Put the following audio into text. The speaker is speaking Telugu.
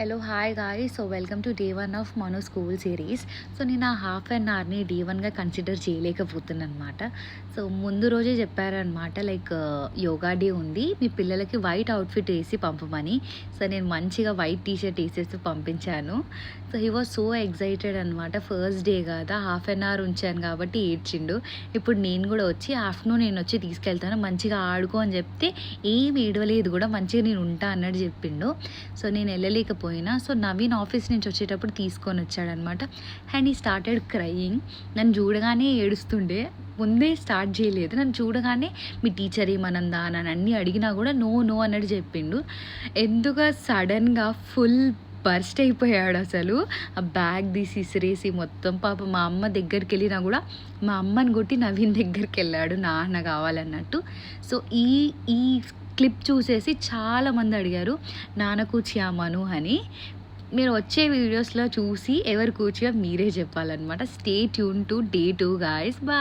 Hello hi guys so welcome to day one of Mano school series so నేను ఆ హాఫ్ అన్ అవర్ని డే వన్గా కన్సిడర్ చేయలేకపోతున్నాను అనమాట సో ముందు రోజే చెప్పారనమాట లైక్ uh, యోగా డే ఉంది. మీ పిల్లలకి వైట్ అవుట్ఫిట్ వేసి పంపమని. సో నేను మంచిగా వైట్ టీ షర్ట్ వేసేసి పంపించాను. So he was so excited అనమాట ఫస్ట్ డే కదా హాఫ్ అన్ అవర్ ఉంచాను కాబట్టి ఏడ్చిండు. ఇప్పుడు నేను కూడా వచ్చి ఆఫ్టర్నూన్ నేను వచ్చి తీసుకెళ్తాను మంచిగా ఆడుకో అని చెప్తే ఏం ఏడవలేదు కూడా మంచిగా నేను ఉంటా అన్నట్టు చెప్పిండు. సో నేను పోయినా సో నవీన్ ఆఫీస్ నుంచి వచ్చేటప్పుడు తీసుకొని వచ్చాడనమాట. అండ్ ఈ స్టార్టెడ్ క్రయింగ్ నన్ను చూడగానే ఏడుస్తుండే. ముందే స్టార్ట్ చేయలేదు. నన్ను చూడగానే మీ టీచర్ ఏమనందా అని అన్నీ అడిగినా కూడా నో నో అన్నట్టు చెప్పిండు. ఎందుకు సడన్గా ఫుల్ బర్స్ట్ అయిపోయాడు అసలు. ఆ బ్యాగ్ తీసి ఇసిరేసి మొత్తం పాప మా అమ్మ దగ్గరికి వెళ్ళినా కూడా మా అమ్మని కొట్టి నవీన్ దగ్గరికి వెళ్ళాడు. నాన్న కావాలన్నట్టు. సో ఈ ఈ క్లిప్ చూసేసి చాలామంది అడిగారు నాన్న కూర్చామను అని. మీరు వచ్చే వీడియోస్లో చూసి ఎవరు కూర్చో మీరే చెప్పాలన్నమాట. Stay tune to day two guys బా